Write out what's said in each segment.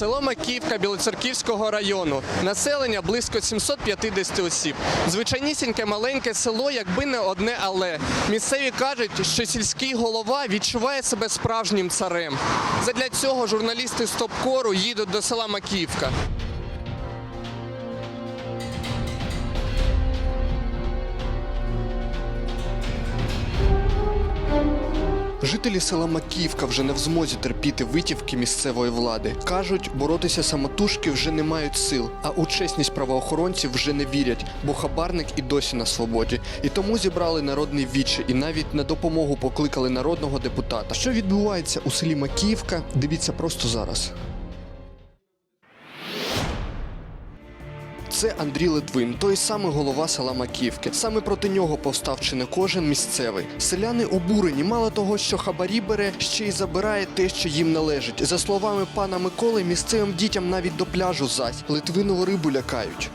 Село Маківка Білоцерківського району. Населення близько 750 осіб. Звичайнісіньке маленьке село, якби не одне але. Місцеві кажуть, що сільський голова відчуває себе справжнім царем. Задля цього журналісти Стопкору їдуть до села Макіївка. Жителі села Макіївка вже не в змозі терпіти витівки місцевої влади. Кажуть, боротися самотужки вже не мають сил, а у чесність правоохоронців вже не вірять, бо хабарник і досі на свободі. І тому зібрали народний віче і навіть на допомогу покликали народного депутата. Що відбувається у селі Макіївка? Дивіться просто зараз. Це Андрій Литвин, той самий голова села Маківки. Саме проти нього повстав чи не кожен місцевий. Селяни обурені, мало того, що хабарі бере, ще й забирає те, що їм належить. За словами пана Миколи, місцевим дітям навіть до пляжу зась. Литвинову рибу лякають.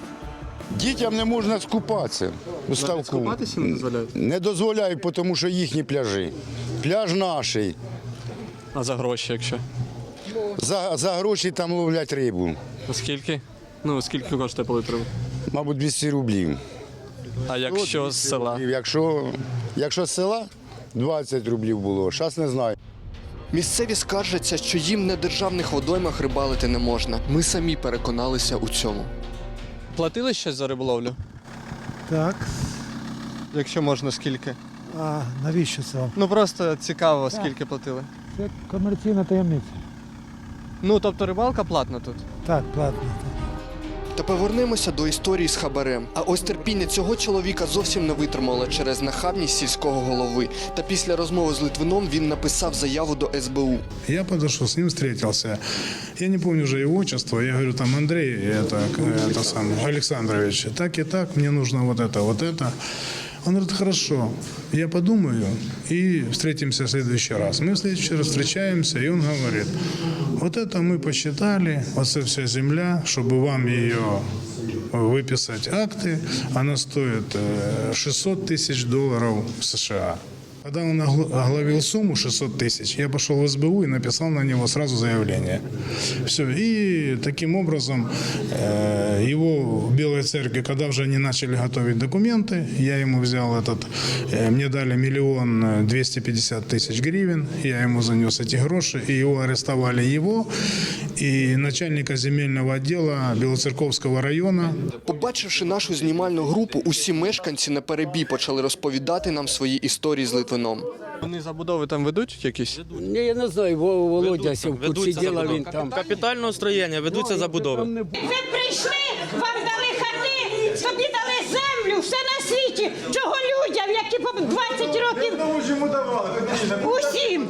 Дітям не можна скупатися у ставку. не дозволяють. Не дозволяють, тому що їхні пляжі. Пляж наш. А за гроші, якщо? За, за гроші там ловлять рибу. Скільки? Ну, скільки коштує политру? Мабуть, 200 рублів. А якщо з села? Якщо, якщо з села 20 рублів було, зараз не знаю. Місцеві скаржаться, що їм на державних водоймах рибалити не можна. Ми самі переконалися у цьому. Платили щось за риболовлю? Так, Якщо можна, скільки? а навіщо це вам? Ну просто цікаво, скільки платили. Це комерційна таємниця. Ну тобто рибалка платна тут. Так, платно. Та повернемося до історії з хабарем. А ось терпіння цього чоловіка зовсім не витримало через нахабність сільського голови. Та після розмови з Литвином він написав заяву до СБУ. Я подошел, с ним встретился. Я не помню уже его отчество. Я говорю, там Андрей, это, это сам, Александрович, так и так, мне нужно вот это, вот это. Он говорит, хорошо, я подумаю и встретимся в следующий раз. Мы в следующий раз встречаемся, и он говорит, вот это мы посчитали, вот это вся земля, чтобы вам ее выписать акты, она стоит э, 600 тысяч долларов США. Когда он огл- оглавил сумму 600 тысяч, я пошел в СБУ и написал на него сразу заявление. Все. И таким образом э, его в Белой Церкви, когда уже они начали готовить документы, я ему взял этот, э, мне дали миллион э, 250 тысяч гривен, я ему занес эти гроши, и его арестовали его и начальника земельного отдела Белоцерковского района Побачивши нашу знімальну групу, усі мешканці на перебій почали розповідати нам свої історії з Литвином. Вони забудови там ведуть якісь? Ні, я не знаю, Во- Володя сів сиділа він там. Капітальне устроєння, ведуться забудови. Ви прийшли, вам дали хати, тобі дали землю, все на світі. Чого людям, які по 20 років. Усім.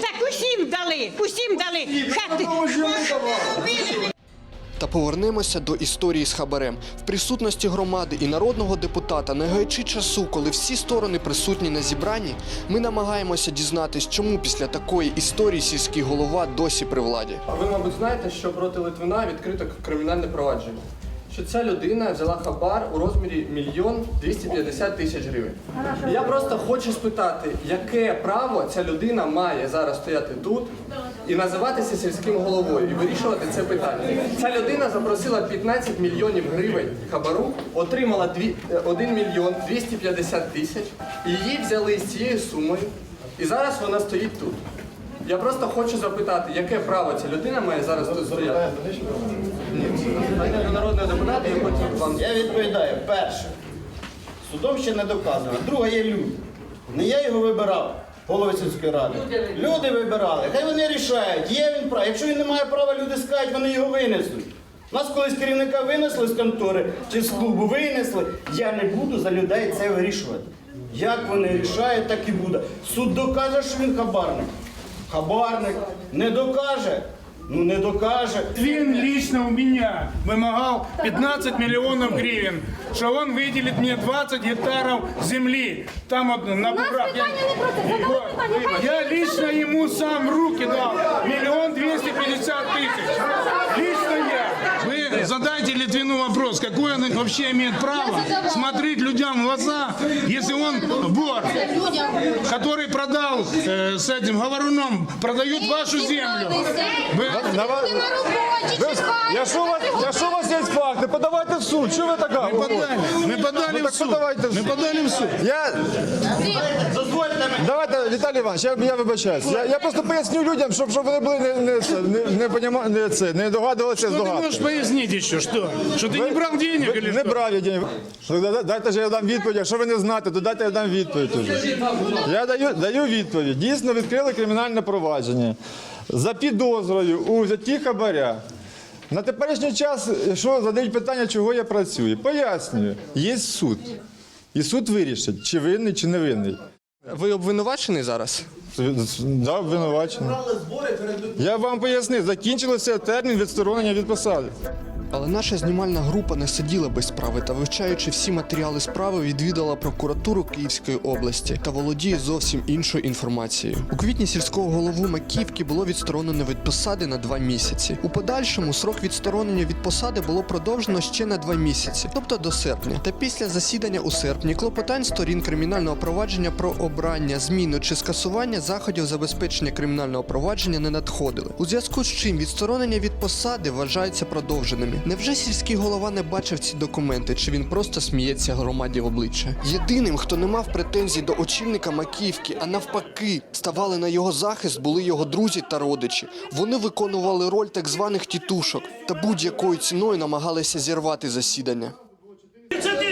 Так усім дали, усім дали хати. Та повернемося до історії з хабарем. В присутності громади і народного депутата, не гаючи часу, коли всі сторони присутні на зібранні, ми намагаємося дізнатись, чому після такої історії сільський голова досі при владі. А ви, мабуть, знаєте, що проти Литвина відкрито кримінальне провадження. Що ця людина взяла хабар у розмірі мільйон 250 тисяч гривень. Я просто хочу спитати, яке право ця людина має зараз стояти тут і називатися сільським головою і вирішувати це питання. Ця людина запросила 15 мільйонів гривень хабару, отримала дві- е, 1 мільйон 250 тисяч, і її взяли з цією сумою, і зараз вона стоїть тут. Я просто хочу запитати, яке право ця людина має зараз тут стояти? Питання до народного депутата, я хочу вам Я відповідаю, перше, судом ще не доказано. Друге є люди. Не я його вибирав, голови сільської ради. Люди вибирали. Хай вони рішають, є він прав. Якщо він не має права, люди скажуть, вони його винесуть. Нас колись керівника винесли з контори чи з клубу винесли. Я не буду за людей це вирішувати. Як вони рішають, так і буде. Суд докаже, що він хабарник. Хабарник не докаже. Ну не докаже. Він лично у мене вимагав 15 мільйонів гривень, що он виділить мені 20 гектарів землі. Там од... на бурах. Я, я лично йому сам руки дал миллион двести пятьдесят задайте Литвину вопрос, какое он вообще имеет право смотреть людям в глаза, если он вор, который продал э, с этим говоруном, продает вашу землю. Вы- на вас... Ви- Якщо у вас, якщо у вас є факти, подавайте в суд. Що ви така? Мы подали, мы подали Ну, в так суд. подавайте в Мы суд. подали в суд. Я... Давайте, Віталій Іванович, я, я вибачаюсь. Я, я просто поясню людям, щоб, щоб вони були не, не, це, не, не, поніма- не, це, не догадувалися з Что ты можешь догадки. пояснить еще, что? Что ты не брал денег или Не что? брав я денег. Ну, да- Дайте ж я дам відповідь. Якщо ви не знаєте, то дайте я дам відповідь. Уже. Я даю, даю відповідь. Дійсно відкрили кримінальне провадження за підозрою у взятті хабаря. На теперішній час, що задають питання, чого я працюю, пояснюю. Є суд. І суд вирішить, чи винний, чи не винний. Ви обвинувачений зараз? Да, обвинувачений. Я вам пояснив, закінчилося термін відсторонення від посади. Але наша знімальна група не сиділа без справи та, вивчаючи всі матеріали справи, відвідала прокуратуру Київської області та володіє зовсім іншою інформацією. У квітні сільського голову Макіївки було відсторонено від посади на два місяці. У подальшому срок відсторонення від посади було продовжено ще на два місяці, тобто до серпня. Та після засідання у серпні клопотань сторін кримінального провадження про обрання, зміну чи скасування заходів забезпечення кримінального провадження не надходили. У зв'язку з чим відсторонення від посади вважаються продовженими. Невже сільський голова не бачив ці документи, чи він просто сміється громаді в обличчя? Єдиним, хто не мав претензій до очільника Макіївки, а навпаки, ставали на його захист, були його друзі та родичі. Вони виконували роль так званих тітушок та будь-якою ціною намагалися зірвати засідання. Це ти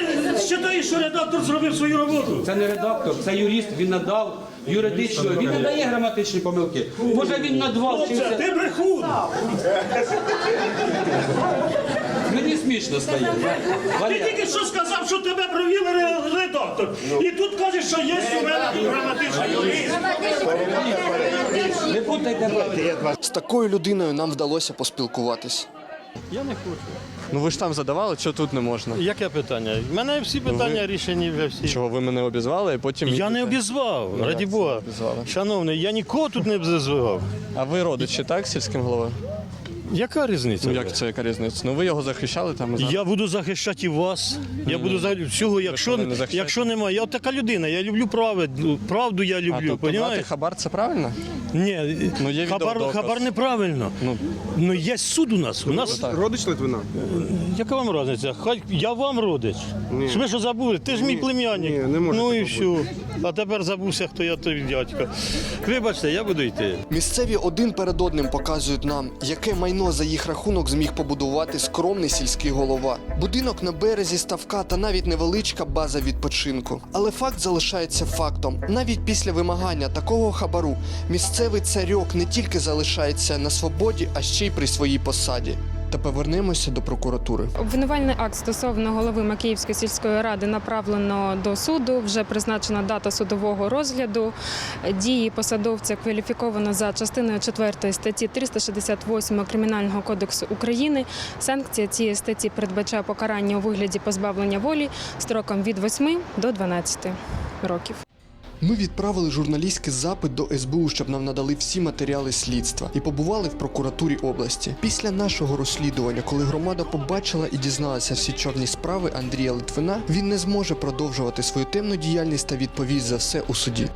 вважаєш, що редактор зробив свою роботу? Це не редактор, це юрист, він надав юридичну, він не дає граматичні помилки. Може він на два вчився. ти брехун! Мені смішно стає. Ти Валя, тільки що сказав, що тебе провів ре- редактор. І тут кажеш, що є у мене граматичний юрист. Не путайте. З такою людиною нам вдалося поспілкуватись. Я не хочу. Ну ви ж там задавали, що тут не можна. Яке питання? У мене всі питання рішені вже всі. Чого ви мене обізвали, і потім Я не обізвав, раді Бога. Шановний, я нікого тут не обізвав. А ви родичі, так, сільським головою? Яка різниця? Ну як це яка різниця? Ну ви його захищали там. зараз? Я буду захищати і вас. Я буду за всього, якщо, не якщо немає. Я така людина, я люблю правду, правду я А люблю. тобто брати хабар це правильно? Ні, Ну, є хабар, відеодоказ. хабар неправильно. Ну, Ну. є суд у нас. У нас Родич Литвина? Яка вам різниця? Хай я вам родич. Ні. Ви що забули? Ти ж мій племянник. Ні, не може ну і такого все. А тепер забувся, хто я той дядько. Вибачте, я буду йти. Місцеві один перед одним показують нам, яке майно за їх рахунок зміг побудувати скромний сільський голова. Будинок на березі ставка та навіть невеличка база відпочинку. Але факт залишається фактом. Навіть після вимагання такого хабару місцевий царьок не тільки залишається на свободі, а ще й при своїй посаді. Та повернемося до прокуратури. Обвинувальний акт стосовно голови Макіївської сільської ради направлено до суду. Вже призначена дата судового розгляду. Дії посадовця кваліфіковано за частиною 4 статті 368 Кримінального кодексу України. Санкція цієї статті передбачає покарання у вигляді позбавлення волі строком від 8 до 12 років. Ми відправили журналістський запит до СБУ, щоб нам надали всі матеріали слідства, і побували в прокуратурі області. Після нашого розслідування, коли громада побачила і дізналася всі чорні справи Андрія Литвина, він не зможе продовжувати свою темну діяльність та відповість за все у суді.